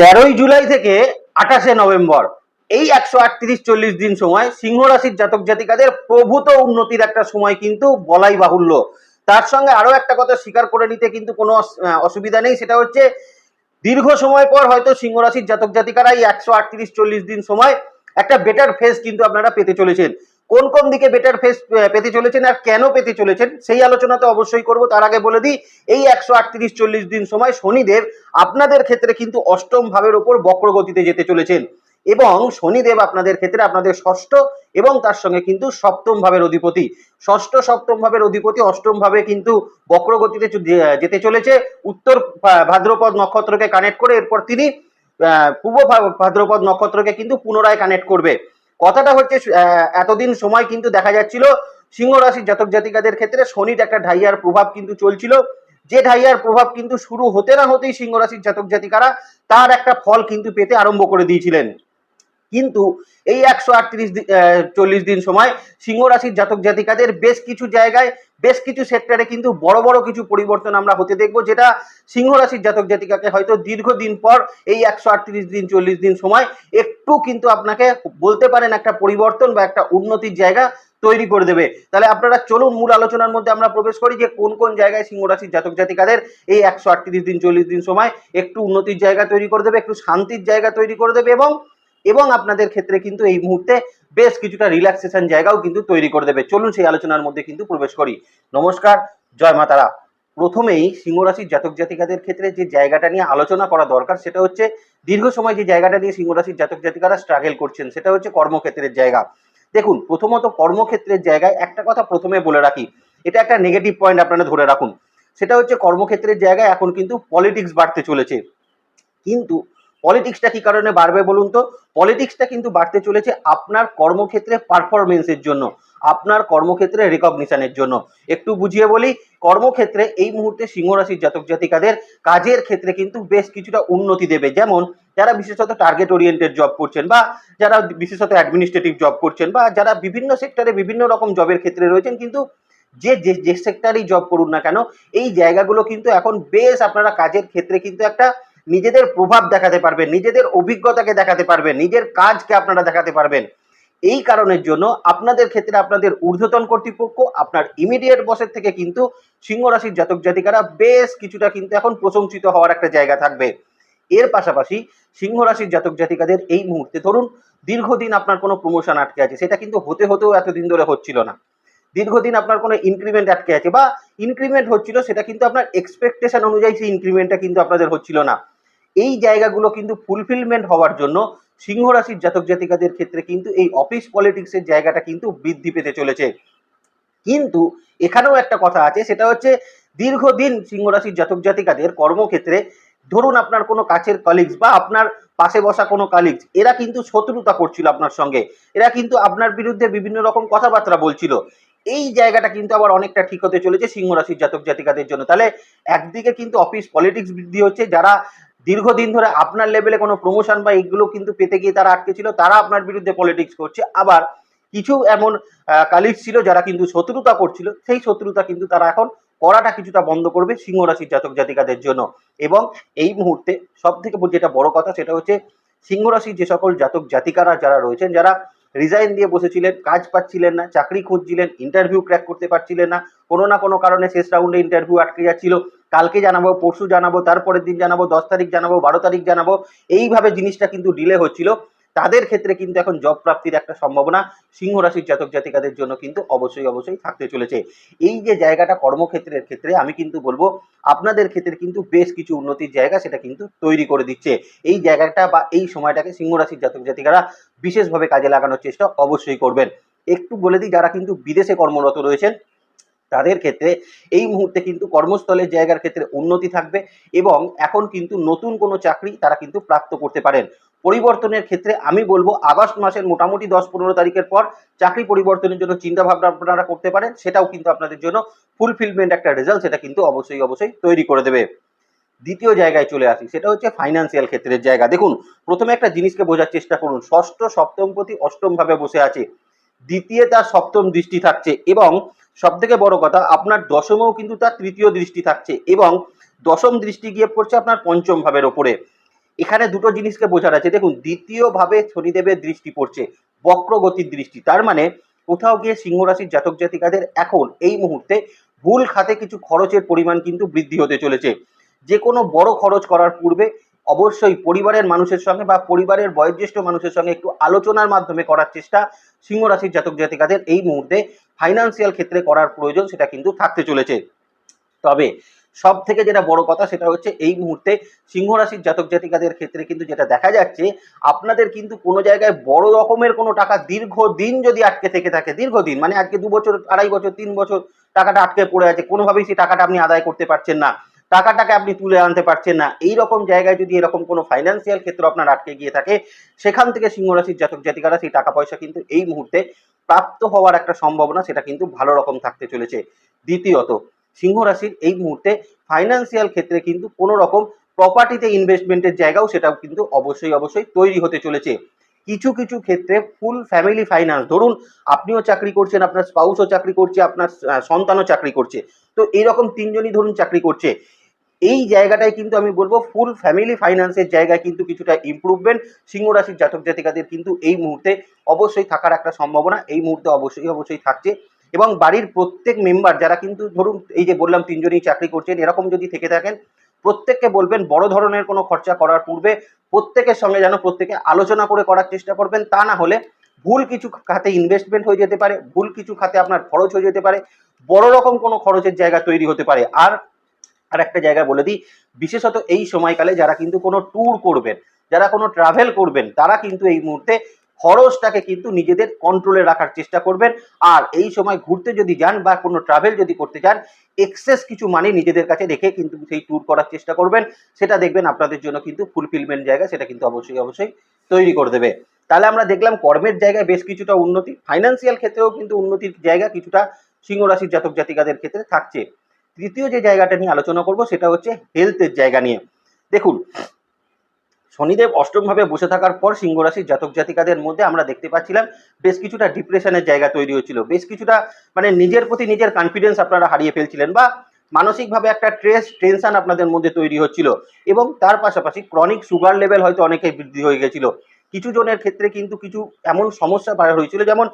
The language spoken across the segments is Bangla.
তেরোই জুলাই থেকে আঠাশে নভেম্বর, এই একশো আটত্রিশ চল্লিশ দিন সময় সিংহ রাশির জাতক জাতিকাদের প্রভূত উন্নতির একটা সময় কিন্তু বলাই বাহুল্য। তার সঙ্গে আরও একটা কথা স্বীকার করে নিতে কিন্তু কোনো অসুবিধা নেই, সেটা হচ্ছে দীর্ঘ সময় পর হয়তো সিংহ রাশির জাতক জাতিকারা এই একশো আটত্রিশ চল্লিশ দিন সময় একটা বেটার ফেস কিন্তু আপনারা পেতে চলেছেন। কোন কোন দিকে বেটার ফেস পেতে চলেছেন আর কেন পেতে চলেছেন, সেই আলোচনা তো অবশ্যই করব। তার আগে বলে দিই, এই একশো আটত্রিশ চল্লিশ দিন সময় শনিদেব আপনাদের ক্ষেত্রে কিন্তু অষ্টম ভাবের ওপর বক্রগতিতে যেতে চলেছেন। এবং শনিদেব আপনাদের ক্ষেত্রে আপনাদের ষষ্ঠ এবং তার সঙ্গে কিন্তু সপ্তম ভাবের অধিপতি। ষষ্ঠ, সপ্তম ভাবের অধিপতি, অষ্টম ভাবে কিন্তু বক্রগতিতে যেতে চলেছে। উত্তর ভাদ্রপদ নক্ষত্রকে কানেক্ট করে এরপর তিনি পূর্ব ভাদ্রপদ নক্ষত্রকে কিন্তু পুনরায় কানেক্ট করবে। কথাটা হচ্ছে এতদিন সময় কিন্তু দেখা যাচ্ছিল সিংহ রাশির জাতক জাতিকাদের ক্ষেত্রে শনির একটা ঢাইয়ার প্রভাব কিন্তু চলছিল। যে ঢাইয়ার প্রভাব কিন্তু শুরু হতে না হতেই সিংহ রাশির জাতক জাতিকারা তার একটা ফল কিন্তু পেতে আরম্ভ করে দিয়েছিলেন। কিন্তু এই একশো আটত্রিশ চল্লিশ দিন সময় সিংহ রাশির জাতক জাতিকাদের বেশ কিছু জায়গায়, বেশ কিছু সেক্টরে কিন্তু বড় বড় কিছু পরিবর্তন আমরা হতে দেখব, যেটা সিংহ রাশির জাতক জাতিকাকে হয়তো দীর্ঘদিন পর এই একশো আটত্রিশ দিন, চল্লিশ দিন সময় একটু কিন্তু আপনাকে বলতে পারেন একটা পরিবর্তন বা একটা উন্নতির জায়গা তৈরি করে দেবে। তাহলে আপনারা চলুন মূল আলোচনার মধ্যে আমরা প্রবেশ করি যে কোন কোন জায়গায় সিংহ রাশির জাতক জাতিকাদের এই একশো আটত্রিশ দিন, চল্লিশ দিন সময় একটু উন্নতির জায়গা তৈরি করে দেবে, একটু শান্তির জায়গা তৈরি করে দেবে এবং এবং আপনাদের ক্ষেত্রে কিন্তু এই মুহূর্তে বেশ কিছুটা রিল্যাক্সেশন জায়গাও কিন্তু তৈরি করে দেবে। চলুন সেই আলোচনার মধ্যে কিন্তু প্রবেশ করি। নমস্কার, জয় মাতারা। প্রথমেই সিংহ রাশির জাতক জাতিকাদের ক্ষেত্রে যে জায়গাটা নিয়ে আলোচনা করা দরকার সেটা হচ্ছে দীর্ঘ সময় যে জায়গাটা নিয়ে সিংহ রাশির জাতক জাতিকারা স্ট্রাগল করছেন সেটা হচ্ছে কর্মক্ষেত্রের জায়গা। দেখুন, প্রথমত কর্মক্ষেত্রের জায়গায় একটা কথা প্রথমে বলে রাখি, এটা একটা নেগেটিভ পয়েন্ট আপনারা ধরে রাখুন। সেটা হচ্ছে কর্মক্ষেত্রের জায়গায় এখন কিন্তু পলিটিক্স বাড়তে চলেছে। কিন্তু পলিটিক্সটা কি কারণে বাড়বে বলুন তো? পলিটিক্সটা কিন্তু বাড়তে চলেছে আপনার কর্মক্ষেত্রে পারফরমেন্সের জন্য, আপনার কর্মক্ষেত্রে রেকগনিশনের জন্য। একটু বুঝিয়ে বলি, কর্মক্ষেত্রে এই মুহূর্তে সিংহ রাশির জাতক জাতিকাদের কাজের ক্ষেত্রে কিন্তু বেশ কিছুটা উন্নতি দেবে। যেমন, যারা বিশেষত টার্গেট ওরিয়েন্টেড জব করছেন বা যারা বিশেষত অ্যাডমিনিস্ট্রেটিভ জব করছেন বা যারা বিভিন্ন সেক্টরে বিভিন্ন রকম জবের ক্ষেত্রে রয়েছেন কিন্তু যে যে যে সেক্টরেই জব করুন না কেন, এই জায়গাগুলো কিন্তু এখন বেশ আপনারা কাজের ক্ষেত্রে কিন্তু একটা নিজেদের প্রভাব দেখাতে পারবেন, নিজেদের অভিজ্ঞতাকে দেখাতে পারবেন, নিজের কাজকে আপনারা দেখাতে পারবেন। এই কারণের জন্য আপনাদের ক্ষেত্রে আপনাদের ঊর্ধ্বতন কর্তৃপক্ষ, আপনার ইমিডিয়েট বসের থেকে কিন্তু সিংহ রাশির জাতক জাতিকারা বেশ কিছুটা কিন্তু এখন প্রশংসিত হওয়ার একটা জায়গা থাকবে। এর পাশাপাশি সিংহ রাশির জাতক জাতিকাদের এই মুহূর্তে ধরুন, দীর্ঘদিন আপনার কোনো প্রমোশন আটকে আছে, সেটা কিন্তু হতে হতেও এতদিন ধরে হচ্ছিল না। দীর্ঘদিন আপনার কোনো ইনক্রিমেন্ট আটকে আছে বা ইনক্রিমেন্ট হচ্ছিল, সেটা কিন্তু আপনার এক্সপেকটেশন অনুযায়ী সেই ইনক্রিমেন্টটা কিন্তু আপনাদের হচ্ছিল না। এই জায়গাগুলো কিন্তু ফুলফিলমেন্ট হওয়ার জন্য সিংহ রাশির জাতক জাতিকাদের ক্ষেত্রে কিন্তু এই অফিস পলিটিক্সের জায়গাটা কিন্তু বৃদ্ধি পেতে চলেছে। কিন্তু এখানেও একটা কথা আছে, সেটা হচ্ছে দীর্ঘদিন সিংহ রাশির জাতক জাতিকাদের কর্মক্ষেত্রে ধরুন আপনার কোনো কাছের কলিগস বা আপনার পাশে বসা কোনো কালিগস এরা কিন্তু শত্রুতা করছিল আপনার সঙ্গে। এরা কিন্তু আপনার বিরুদ্ধে বিভিন্ন রকম কথাবার্তা বলছিল। এই জায়গাটা কিন্তু আবার অনেকটা ঠিক হতে চলেছে সিংহ রাশির জাতক জাতিকাদের জন্য। তাহলে একদিকে কিন্তু অফিস পলিটিক্স বৃদ্ধি হচ্ছে, যারা দীর্ঘদিন ধরে আপনার লেভেলে কোনো প্রমোশন বা এইগুলো কিন্তু পেতে গিয়ে তারা আটকে ছিল, তারা আপনার বিরুদ্ধে পলিটিক্স করছে। আবার কিছু এমন কালিগস ছিল যারা কিন্তু শত্রুতা করছিল, সেই শত্রুতা কিন্তু তারা এখন করাটা কিছুটা বন্ধ করবে সিংহ রাশির জাতক জাতিকাদের জন্য। এবং এই মুহূর্তে সব থেকে যেটা বড় কথা সেটা হচ্ছে সিংহ রাশির যে সকল জাতক জাতিকারা যারা রয়েছেন, যারা রিজাইন দিয়ে বসেছিলেন, কাজ পাচ্ছিলেন না, চাকরি খুঁজছিলেন ইন্টারভিউ ক্র্যাক করতে পারছিলেন না, কোনো না কোনো কারণে শেষ রাউন্ডে ইন্টারভিউ আটকে যাচ্ছিল কালকে জানাব, পরশু জানাব, তারপরের দিন জানাব, দশ তারিখ জানাব, বারো তারিখ জানাব, এইভাবে জিনিসটা কিন্তু ডিলে হচ্ছিল। তাদের ক্ষেত্রে কিন্তু এখন জব প্রাপ্তির একটা সম্ভাবনা, সিংহ রাশির জাতক জাতিকাদের জন্য কিন্তু অবশ্যই অবশ্যই থাকতে চলেছে। এই যে জায়গাটা কর্মক্ষেত্রের ক্ষেত্রে, আমি কিন্তু বলব, আপনাদের ক্ষেত্রে কিন্তু বেশ কিছু উন্নতির জায়গা সেটা কিন্তু তৈরি করে দিচ্ছে। এই জায়গাটা বা এই সময়টাকে সিংহ রাশির জাতক জাতিকারা বিশেষভাবে কাজে লাগানোর চেষ্টা অবশ্যই করবেন। একটু বলে দিই, যারা কিন্তু বিদেশে কর্মরত রয়েছেন তাদের ক্ষেত্রে এই মুহূর্তে কিন্তু কর্মস্থলের জায়গার ক্ষেত্রে উন্নতি থাকবে এবং এখন কিন্তু নতুন কোনো চাকরি তারা কিন্তু প্রাপ্ত করতে পারেন। পরিবর্তনের ক্ষেত্রে আমি বলব আগস্ট মাসের মোটামুটি দশ পনেরো তারিখের পর চাকরি পরিবর্তনের জন্য চিন্তা ভাবনা আপনারা করতে পারেন, সেটাও কিন্তু আপনাদের জন্য ফুলফিলমেন্ট একটা রেজাল্ট সেটা কিন্তু অবশ্যই অবশ্যই তৈরি করে দেবে। দ্বিতীয় জায়গায় চলে আসি, সেটা হচ্ছে ফাইন্যান্সিয়াল ক্ষেত্রের জায়গা। দেখুন, প্রথমে একটা জিনিসকে বোঝার চেষ্টা করুন, ষষ্ঠ সপ্তম প্রতি অষ্টম ভাবে বসে আছে, দ্বিতীয় তার সপ্তম দৃষ্টি থাকছে এবং সব থেকে বড় কথা, আপনার দশমেও কিন্তু তার তৃতীয় দৃষ্টি থাকছে এবং দশম দৃষ্টি গিয়ে পড়ছে আপনার পঞ্চম ভাবের ওপরে। এখানে দুটো জিনিসকে বোঝার আছে। দেখুন দ্বিতীয়ভাবে শনিদেবের দৃষ্টি পড়ছে, বক্রগতির দৃষ্টি। তার মানে কোথাও গিয়ে সিংহ রাশির জাতক জাতিকাদের এখন এই মুহূর্তে ভুল খাতে কিছু খরচের পরিমাণ কিন্তু বৃদ্ধি হতে চলেছে। যে কোনো বড় খরচ করার পূর্বে অবশ্যই পরিবারের মানুষের সঙ্গে বা পরিবারের বয়োজ্যেষ্ঠ মানুষের সঙ্গে একটু আলোচনার মাধ্যমে করার চেষ্টা সিংহ রাশির জাতক জাতিকাদের এই মুহূর্তে ফাইন্যান্সিয়াল ক্ষেত্রে করার প্রয়োজন সেটা কিন্তু থাকতে চলেছে। তবে সব থেকে যেটা বড় কথা সেটা হচ্ছে এই মুহূর্তে সিংহ রাশির জাতক জাতিকাদের ক্ষেত্রে কিন্তু যেটা দেখা যাচ্ছে, আপনাদের কিন্তু কোনো জায়গায় বড় রকমের কোনো টাকা দীর্ঘদিন যদি আটকে থেকে থাকে, দীর্ঘদিন মানে আজকে দু বছর, আড়াই বছর, তিন বছর টাকাটা আটকে পড়ে আছে, কোনোভাবেই সেই টাকাটা আপনি আদায় করতে পারছেন না। টাকাটাকে আপনি তুলে আনতে পারছেন না। এই রকম জায়গায় যদি এরকম কোনো ফাইন্যান্সিয়াল ক্ষেত্র আপনার আটকে গিয়ে থাকে, সেখান থেকে সিংহ রাশির জাতক জাতিকারা সেই টাকা পয়সা কিন্তু এই মুহূর্তে প্রাপ্ত হওয়ার একটা সম্ভাবনা, সেটা কিন্তু ভালো রকম থাকতে চলেছে। দ্বিতীয়ত সিংহ রাশির এই মুহূর্তে ফাইন্যান্সিয়াল ক্ষেত্রে কিন্তু কোনো রকম প্রপার্টিতে ইনভেস্টমেন্টের জায়গাও সেটাও কিন্তু অবশ্যই অবশ্যই তৈরি হতে চলেছে। কিছু কিছু ক্ষেত্রে ফুল ফ্যামিলি ফাইন্যান্স ধরুন আপনিও চাকরি করছেন, আপনার স্পাউসও চাকরি করছে, আপনার সন্তানও চাকরি করছে। তো এইরকম তিনজনই ধরুন চাকরি করছে। এই জায়গাটায় কিন্তু আমি বলব ফুল ফ্যামিলি ফাইন্যান্সের জায়গায় কিন্তু কিছুটা ইমপ্রুভমেন্ট সিংহ রাশির জাতক জাতিকাদের কিন্তু এই মুহূর্তে অবশ্যই থাকার একটা সম্ভাবনা, এই মুহূর্তে অবশ্যই অবশ্যই থাকছে। এবং বাড়ির প্রত্যেক মেম্বার যারা কিন্তু ধরুন এই যে বললাম তিনজনই চাকরি করছেন, এরকম যদি থেকে থাকেন, প্রত্যেককে বলবেন বড় ধরনের কোনো খরচা করার পূর্বে প্রত্যেকের সঙ্গে যেন প্রত্যেকে আলোচনা করে করার চেষ্টা করবেন, তা না হলে ভুল কিছু খাতে ইনভেস্টমেন্ট হয়ে যেতে পারে, ভুল কিছু খাতে আপনার খরচ হয়ে যেতে পারে, বড় রকম কোনো খরচের জায়গা তৈরি হতে পারে। আর আর একটা জায়গা বলে দিই, বিশেষত এই সময়কালে যারা কিন্তু কোনো ট্যুর করবেন, যারা কোনো ট্রাভেল করবেন, তারা কিন্তু এই মুহূর্তে খরচটাকে কিন্তু নিজেদের কন্ট্রোলে রাখার চেষ্টা করবেন। আর এই সময় ঘুরতে যদি যান বা কোনো ট্রাভেল যদি করতে যান এক্সেস কিছু মানি নিজেদের কাছে রেখে কিন্তু সেই ট্যুর করার চেষ্টা করবেন। সেটা দেখবেন আপনাদের জন্য কিন্তু ফুলফিলমেন্ট জায়গা, সেটা কিন্তু অবশ্যই অবশ্যই তৈরি করে দেবে। তাহলে আমরা দেখলাম কর্মের জায়গায় বেশ কিছুটা উন্নতি ফাইন্যান্সিয়াল ক্ষেত্রেও কিন্তু উন্নতির জায়গা কিছুটা সিংহ রাশির জাতক জাতিকাদের ক্ষেত্রে থাকছে। তৃতীয় যে জায়গাটা নিয়ে আলোচনা করব সেটা হচ্ছে হেলথের জায়গা নিয়ে। দেখুন, শনিদেব অষ্টমভাবে বসে থাকার পর সিংহ রাশির জাতক জাতিকাদের মধ্যে আমরা দেখতে পাচ্ছিলাম বেশ কিছুটা ডিপ্রেশনের জায়গা তৈরি হচ্ছিল। বেশ কিছুটা মানে নিজের প্রতি নিজের কনফিডেন্স আপনারা হারিয়ে ফেলছিলেন বা মানসিকভাবে একটা স্ট্রেস টেনশন আপনাদের মধ্যে তৈরি হচ্ছিল এবং তার পাশাপাশি ক্রনিক সুগার লেভেল হয়তো অনেকেই বৃদ্ধি হয়ে গেছিল। কিছু জনের ক্ষেত্রে কিন্তু কিছু এমন সমস্যা বার হয়েছিল যেমন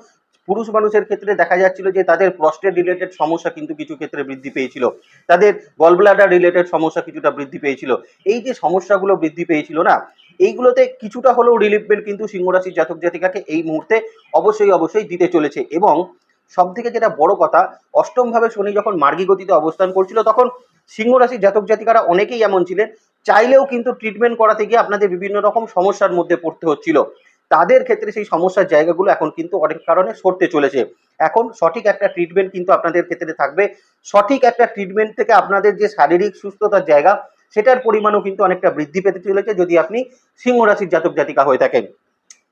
পুরুষ মানুষের ক্ষেত্রে দেখা যাচ্ছিল যে তাদের প্রস্টেট রিলেটেড সমস্যা কিন্তু কিছু ক্ষেত্রে বৃদ্ধি পেয়েছিল। তাদের গলব্লাডার রিলেটেড সমস্যা কিছুটা বৃদ্ধি পেয়েছিল। এই যে সমস্যাগুলো বৃদ্ধি পেয়েছিল না, এইগুলোতে কিছুটা হলেও রিলিফমেন্ট কিন্তু সিংহরাশির জাতক জাতিকাকে এই মুহূর্তে অবশ্যই অবশ্যই দিতে চলেছে। এবং সব থেকে যেটা বড় কথা, অষ্টমভাবে শনি যখন মার্গী গতিতে অবস্থান করছিল, তখন সিংহ রাশির জাতক জাতিকারা অনেকেই এমন ছিলেন, চাইলেও কিন্তু ট্রিটমেন্ট করাতে গিয়ে আপনাদের বিভিন্ন রকম সমস্যার মধ্যে পড়তে হচ্ছিল। তাদের ক্ষেত্রে সেই সমস্যার জায়গাগুলো এখন কিন্তু অনেক কারণে সরতে চলেছে। এখন সঠিক একটা ট্রিটমেন্ট কিন্তু আপনাদের ক্ষেত্রে থাকবে। সঠিক একটা ট্রিটমেন্ট থেকে আপনাদের যে শারীরিক সুস্থতার জায়গা, সেটার পরিমাণও কিন্তু অনেকটা বৃদ্ধি পেতে চলেছে যদি আপনি সিংহরাশির জাতক জাতিকা হয়ে থাকেন।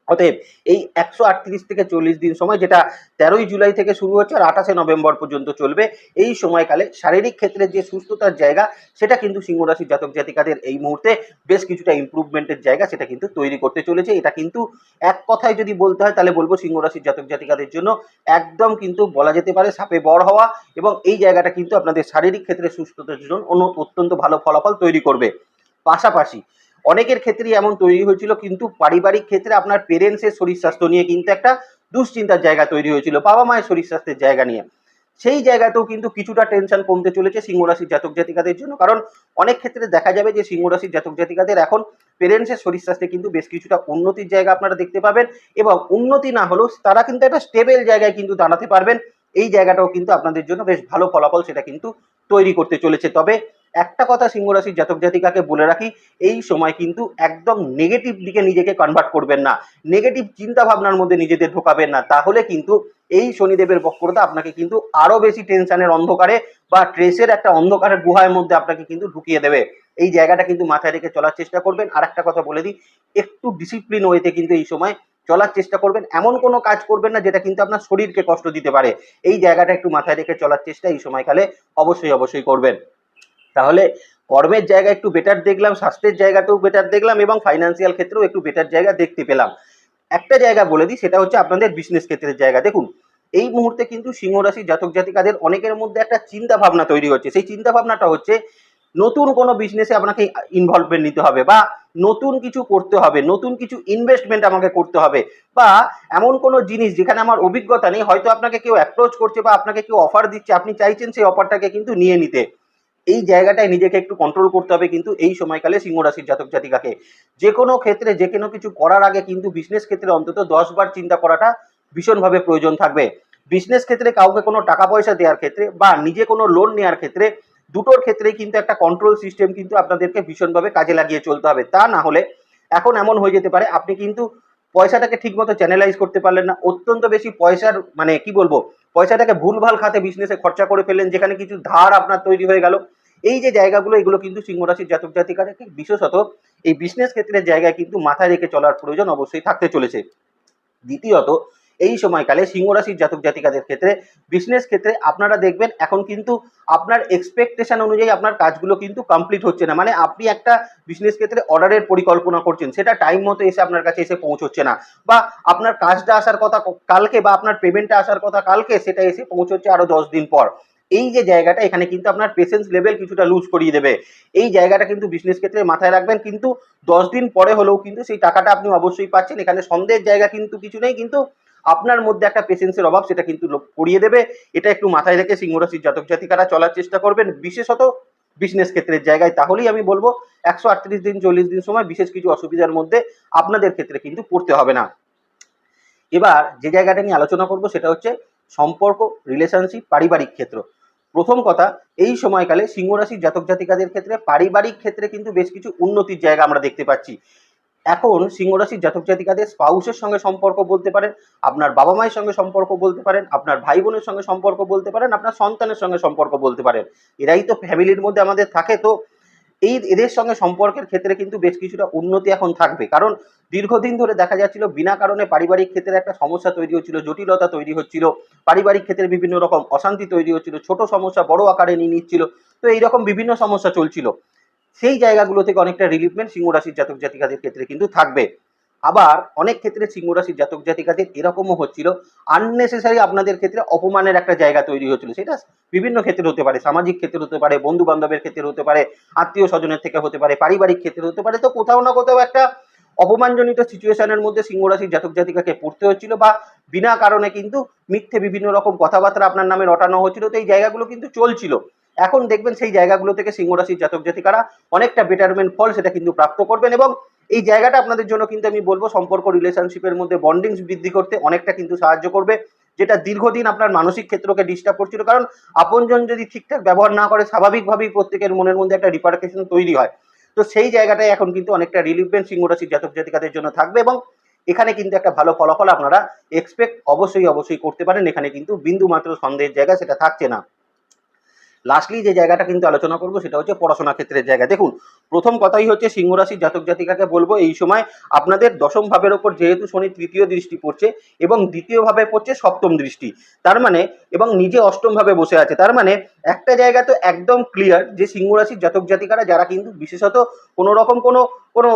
অতএব এই একশো আটত্রিশ থেকে চল্লিশ দিন সময় যেটা তেরোই জুলাই থেকে শুরু হচ্ছে আর আঠাশে নভেম্বর পর্যন্ত চলবে, এই সময়কালে শারীরিক ক্ষেত্রে যে সুস্থতার জায়গা সেটা কিন্তু সিংহ রাশির জাতক জাতিকাদের এই মুহূর্তে বেশ কিছুটা ইমপ্রুভমেন্টের জায়গা সেটা কিন্তু তৈরি করতে চলেছে। এটা কিন্তু এক কথায় যদি বলতে হয় তাহলে বলব সিংহ রাশির জাতক জাতিকাদের জন্য একদম কিন্তু বলা যেতে পারে সাপে বড় হওয়া এবং এই জায়গাটা কিন্তু আপনাদের শারীরিক ক্ষেত্রে সুস্থতার জন্য অন্য- অত্যন্ত ভালো ফলাফল তৈরি করবে। পাশাপাশি অনেকের ক্ষেত্রেই এমন তৈরি হয়েছিল, কিন্তু পারিবারিক ক্ষেত্রে আপনার পেরেন্টসের শরীর স্বাস্থ্য নিয়ে কিন্তু একটা দুশ্চিন্তার জায়গা তৈরি হয়েছিল, বাবা মায়ের শরীর স্বাস্থ্যের জায়গা নিয়ে। সেই জায়গাতেও কিন্তু কিছুটা টেনশন কমতে চলেছে সিংহ রাশির জাতক জাতিকাদের জন্য, কারণ অনেক ক্ষেত্রে দেখা যাবে যে সিংহ রাশির জাতক জাতিকাদের এখন পেরেন্টসের শরীর স্বাস্থ্যে কিন্তু বেশ কিছুটা উন্নতির জায়গা আপনারা দেখতে পাবেন এবং উন্নতি না হলেও তারা কিন্তু একটা স্টেবল জায়গায় কিন্তু দাঁড়াতে পারবেন। এই জায়গাটাও কিন্তু আপনাদের জন্য বেশ ভালো ফলাফল সেটা কিন্তু তৈরি করতে চলেছে। তবে একটা কথা সিংহ রাশির জাতক জাতিকাকে বলে রাখি, এই সময় কিন্তু একদম নেগেটিভ দিকে নিজেকে কনভার্ট করবেন না। নেগেটিভ চিন্তা ভাবনার মধ্যে নিজেদের ঢোকাবেন না। তাহলে কিন্তু এই শনিদেবের বক্রতা আপনাকে কিন্তু আরও বেশি টেনশনের অন্ধকারে বা ট্রেসের একটা অন্ধকারের গুহার মধ্যে আপনাকে কিন্তু ঢুকিয়ে দেবে। এই জায়গাটা কিন্তু মাথায় রেখে চলার চেষ্টা করবেন। আর একটা কথা বলে দিই, একটু ডিসিপ্লিন ওয়েতে কিন্তু এই সময় চলার চেষ্টা করবেন। এমন কোনো কাজ করবেন না যেটা কিন্তু আপনার শরীরকে কষ্ট দিতে পারে। এই জায়গাটা একটু মাথায় রেখে চলার চেষ্টা এই সময়কালে অবশ্যই অবশ্যই করবেন। তাহলে কর্মের জায়গা একটু বেটার দেখলাম, স্বাস্থ্যের জায়গাটাও বেটার দেখলাম এবং ফাইন্যান্সিয়াল ক্ষেত্রেও একটু বেটার জায়গা দেখতে পেলাম। একটা জায়গা বলে দিই, সেটা হচ্ছে আপনাদের বিজনেস ক্ষেত্রের জায়গা। দেখুন, এই মুহূর্তে কিন্তু সিংহ রাশি জাতক জাতিকাদের অনেকের মধ্যে একটা চিন্তা ভাবনা তৈরি হচ্ছে। সেই চিন্তা ভাবনাটা হচ্ছে, নতুন কোনো বিজনেসে আপনাকে ইনভলভমেন্ট নিতে হবে বা নতুন কিছু করতে হবে, নতুন কিছু ইনভেস্টমেন্ট আমাকে করতে হবে বা এমন কোনো জিনিস যেখানে আমার অভিজ্ঞতা নেই, হয়তো আপনাকে কেউ অ্যাপ্রোচ করছে বা আপনাকে কেউ অফার দিচ্ছে, আপনি চাইছেন সেই অফারটাকে কিন্তু নিয়ে নিতে। এই জায়গাটায় নিজেকে একটু কন্ট্রোল করতে হবে কিন্তু এই সময়কালে সিংহ রাশির জাতক জাতিকাকে। যে কোনো ক্ষেত্রে, যে কোনো কিছু করার আগে কিন্তু বিজনেস ক্ষেত্রে অন্তত দশ বার চিন্তা করাটা ভীষণভাবে প্রয়োজন থাকবে। বিজনেস ক্ষেত্রে কাউকে কোনো টাকা পয়সা দেওয়ার ক্ষেত্রে বা নিজে কোনো লোন নেওয়ার ক্ষেত্রে দুটোর ক্ষেত্রেই কিন্তু একটা কন্ট্রোল সিস্টেম কিন্তু আপনাদেরকে ভীষণভাবে কাজে লাগিয়ে চলতে হবে। তা না হলে এখন এমন হয়ে যেতে পারে, আপনি কিন্তু পয়সাটাকে ঠিকমতো চ্যানেলাইজ করতে পারলেন না। অত্যন্ত বেশি পয়সার মানে কি বলব, পয়সাটাকে ভুলভাল খাতে বিজনেসে খরচা করে ফেললেন, যেখানে কিছু ধার আপনার তৈরি হয়ে গেল। এই যে জায়গাগুলো, এগুলো কিন্তু সিংহ রাশির জাতক জাতিকাকে বিশেষত এই বিজনেস ক্ষেত্রের জায়গায় কিন্তু মাথায় রেখে চলার প্রয়োজন অবশ্যই থাকতে চলেছে। দ্বিতীয়ত, এই সময়কালে সিংহ রাশির জাতক জাতিকাদের ক্ষেত্রে বিজনেস ক্ষেত্রে আপনারা দেখবেন এখন কিন্তু আপনার এক্সপেকটেশন অনুযায়ী আপনার কাজগুলো কিন্তু কমপ্লিট হচ্ছে না। মানে আপনি একটা বিজনেস ক্ষেত্রে অর্ডারের পরিকল্পনা করছেন, সেটা টাইম মতো এসে আপনার কাছে এসে পৌঁছচ্ছে না। বা আপনার কাজটা আসার কথা কালকে বা আপনার পেমেন্টটা আসার কথা কালকে সেটা এসে পৌঁছচ্ছে আরও দশ দিন পর। এই যে জায়গাটা, এখানে কিন্তু আপনার পেশেন্স লেভেল কিছুটা লুজ করিয়ে দেবে। এই জায়গাটা কিন্তু বিজনেস ক্ষেত্রে মাথায় রাখবেন, কিন্তু দশ দিন পরে হলেও কিন্তু সেই টাকাটা আপনি অবশ্যই পাচ্ছেন। এখানে সন্দেহের জায়গা কিন্তু কিছু নেই, কিন্তু আপনার মধ্যে একটা পেশেন্সের অভাব, সেটা কিন্তু করিয়ে দেবে। এটা একটু মাথায় রেখে সিংহরাশির জাতক জাতিকারা চলার চেষ্টা করবেন, বিশেষত বিজনেস ক্ষেত্রের জায়গায়। তাহলেই আমি বলব, একশো আটত্রিশ দিন, চল্লিশ দিন সময় বিশেষ কিছু অসুবিধার মধ্যে আপনাদের ক্ষেত্রে কিন্তু পড়তে হবে না। এবার যে জায়গাটা নিয়ে আলোচনা করব, সেটা হচ্ছে সম্পর্ক রিলেশনশিপ পারিবারিক ক্ষেত্র। প্রথম কথা, এই সময়কালে সিংহ রাশির জাতক জাতিকাদের ক্ষেত্রে পারিবারিক ক্ষেত্রে কিন্তু বেশ কিছু উন্নতির জায়গা আমরা দেখতে পাচ্ছি। এখন সিংহ রাশির জাতক জাতিকাদের স্পাউসের সঙ্গে সম্পর্ক বলতে পারেন, আপনার বাবা মায়ের সঙ্গে সম্পর্ক বলতে পারেন, আপনার ভাই বোনের সঙ্গে সম্পর্ক বলতে পারেন, আপনার সন্তানের সঙ্গে সম্পর্ক বলতে পারেন। এরাই তো ফ্যামিলির মধ্যে আমাদের থাকে তো এই এদের সঙ্গে সম্পর্কের ক্ষেত্রে কিন্তু বেশ কিছুটা উন্নতি এখন থাকবে। কারণ দীর্ঘদিন ধরে দেখা যাচ্ছিল, বিনা কারণে পারিবারিক ক্ষেত্রে একটা সমস্যা তৈরি হচ্ছিল, জটিলতা তৈরি হচ্ছিল, পারিবারিক ক্ষেত্রে বিভিন্ন রকম অশান্তি তৈরি হচ্ছিল, ছোট সমস্যা বড় আকারে নিয়ে নিচ্ছিল, তো এইরকম বিভিন্ন সমস্যা চলছিল। সেই জায়গাগুলো থেকে অনেকটা রিলিফমেন্ট সিংহ রাশির জাতক জাতিকাদের ক্ষেত্রে কিন্তু থাকবে। আবার অনেক ক্ষেত্রে সিংহ রাশির জাতক জাতিকাদের এরকমও হচ্ছিল। আননেসেসারি আপনাদের ক্ষেত্রে অপমানের একটা জায়গা তৈরি হচ্ছিল। সেটা বিভিন্ন ক্ষেত্রে হতে পারে, সামাজিক ক্ষেত্রে হতে পারে বন্ধু বান্ধবের ক্ষেত্রে হতে পারে আত্মীয় স্বজনের থেকে হতে পারে, পারিবারিক ক্ষেত্রে হতে পারে। তো কোথাও না কোথাও একটা অপমানজনিত সিচুয়েশনের মধ্যে সিংহ রাশির জাতক জাতিকাকে পড়তে হচ্ছিল বা বিনা কারণে কিন্তু মিথ্যে বিভিন্ন রকম কথাবার্তা আপনার নামে রটানো হচ্ছিল। তো এই জায়গাগুলো কিন্তু চলছিল। এখন দেখবেন সেই জায়গাগুলো থেকে সিংহ রাশির জাতক জাতিকারা অনেকটা বেটারমেন্ট ফল সেটা কিন্তু প্রাপ্ত করবেন এবং এই জায়গাটা আপনাদের জন্য কিন্তু আমি বলব সম্পর্ক রিলেশনশিপের মধ্যে বন্ডিংস বৃদ্ধি করতে অনেকটা কিন্তু সাহায্য করবে, যেটা দীর্ঘদিন আপনার মানসিক ক্ষেত্রকে ডিস্টার্ব করছিল। কারণ আপনজন যদি ঠিকঠাক ব্যবহার না করে, স্বাভাবিকভাবেই প্রত্যেকের মনের মধ্যে একটা রিপার্কেশন তৈরি হয়। তো সেই জায়গাটায় এখন কিন্তু অনেকটা রিলিফমেন্ট সিংহ রাশির জাতক জাতিকাদের জন্য থাকবে এবং এখানে কিন্তু একটা ভালো ফলাফল আপনারা এক্সপেক্ট অবশ্যই অবশ্যই করতে পারেন। এখানে কিন্তু বিন্দু মাত্র সন্দেহের জায়গা সেটা থাকছে না। লাস্টলি যে জায়গাটা কিন্তু আলোচনা করব, সেটা হচ্ছে পড়াশোনা ক্ষেত্রের জায়গা। দেখুন, প্রথম কথাই হচ্ছে সিংহ রাশির জাতক জাতিকাকে বলব, এই সময় আপনাদের দশম ভাবের ওপর যেহেতু শনি তৃতীয় দৃষ্টি পড়ছে এবং দ্বিতীয় ভাবে পড়ছে সপ্তম দৃষ্টি, তার মানে এবং নিজে অষ্টম ভাবে বসে আছে, তার মানে একটা জায়গা তো একদম ক্লিয়ার যে সিংহ রাশির জাতক জাতিকারা, যারা কিন্তু বিশেষত কোনো রকম কোনো কোনো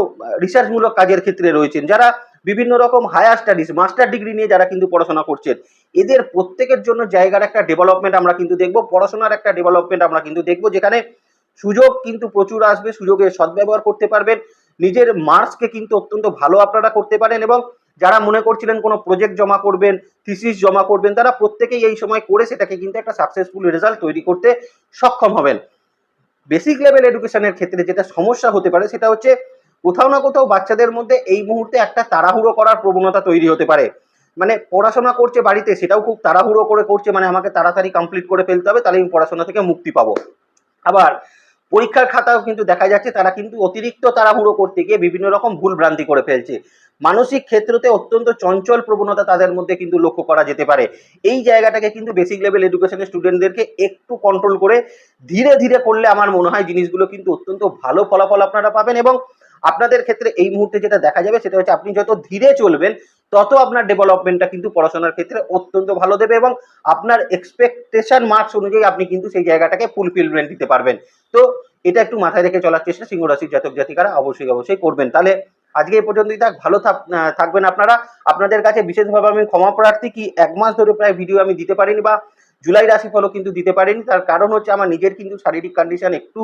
রিসার্চমূলক কাজের ক্ষেত্রে রয়েছেন, যারা বিভিন্ন রকম হায়ার স্টাডিজ মাস্টার ডিগ্রি নিয়ে যারা কিন্তু পড়াশোনা করছেন এদের প্রত্যেকের জন্য জায়গার একটা ডেভেলপমেন্ট আমরা কিন্তু দেখব, পড়াশোনার একটা ডেভেলপমেন্ট আমরা কিন্তু দেখব, যেখানে সুযোগ কিন্তু প্রচুর আসবে, সুযোগের সদ্ব্যবহার করতে পারবেন, নিজের মার্কসকে কিন্তু অত্যন্ত ভালো আপনারা করতে পারেন এবং যারা মনে করছিলেন কোনো প্রজেক্ট জমা করবেন থিসিস জমা করবেন, তারা প্রত্যেকেই এই সময় করে সেটাকে কিন্তু একটা সাকসেসফুল রেজাল্ট তৈরি করতে সক্ষম হবেন। বেসিক লেভেল এডুকেশনের ক্ষেত্রে যেটা সমস্যা হতে পারে সেটা হচ্ছে কোথাও না কোথাও বাচ্চাদের মধ্যে এই মুহূর্তে একটা তাড়াহুড়ো করার প্রবণতা তৈরি হতে পারে। মানে পড়াশোনা করছে বাড়িতে, সেটাও খুব তাড়াহুড়ো করে করছে মানে আমাকে তাড়াতাড়ি কমপ্লিট করে ফেলতে হবে, তাহলে আমি পড়াশোনা থেকে মুক্তি পাবো। আবার পরীক্ষার খাতাও কিন্তু দেখা যাচ্ছে, তারা কিন্তু অতিরিক্ত তাড়াহুড়ো করতে গিয়ে বিভিন্ন রকম ভুল ভ্রান্তি করে ফেলছে। মানসিক ক্ষেত্রতে অত্যন্ত চঞ্চল প্রবণতা তাদের মধ্যে কিন্তু লক্ষ্য করা যেতে পারে। এই জায়গাটাকে কিন্তু বেসিক লেভেল এডুকেশনের স্টুডেন্টদেরকে একটু কন্ট্রোল করে ধীরে ধীরে করলে আমার মনে হয় জিনিসগুলো কিন্তু অত্যন্ত ভালো ফলাফল আপনারা পাবেন এবং আপনাদের ক্ষেত্রে এই মুহূর্তে যেটা দেখা যাবে সেটা হচ্ছে আপনি যত ধীরে চলবেন, তত আপনার ডেভেলপমেন্টটা কিন্তু পড়াশোনার ক্ষেত্রে অত্যন্ত ভালো দেবে এবং আপনার এক্সপেকটেশন মার্কস অনুযায়ী আপনি কিন্তু সেই জায়গাটাকে ফুলফিলমেন্ট দিতে পারবেন। তো এটা একটু মাথায় রেখে চলার চেষ্টা, সিংহ রাশির জাতক জাতিকারা অবশ্যই অবশ্যই করবেন। তাহলে আজকে এই পর্যন্তই থাক, ভালো থাক- থাকবেন আপনারা। আপনাদের কাছে বিশেষভাবে আমি ক্ষমা প্রার্থী কি এক মাস ধরে প্রায় ভিডিও আমি দিতে পারিনি বা জুলাই রাশিফলও কিন্তু দিতে পারিনি। তার কারণ হচ্ছে আমার নিজের কিন্তু শারীরিক কন্ডিশন একটু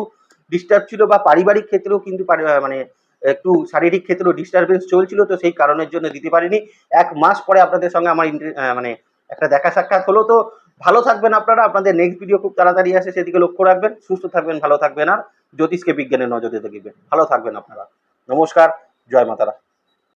ডিস্টার্ব ছিল বা পারিবারিক ক্ষেত্রেও কিন্তু মানে একটু শারীরিক ক্ষেত্রেও ডিস্টারবেন্স চলছিল তো সেই কারণের জন্য দিতে পারিনি। এক মাস পরে আপনাদের সঙ্গে আমার মানে একটা দেখা সাক্ষাৎ হলো। তো ভালো থাকবেন আপনারা। আপনাদের নেক্সট ভিডিও খুব তাড়াতাড়ি আসে, সেদিকে লক্ষ্য রাখবেন। সুস্থ থাকবেন, ভালো থাকবেন। আর জ্যোতিষকে বিজ্ঞানের নজরে দেখবেন। ভালো থাকবেন আপনারা। নমস্কার। জয় মাতারা।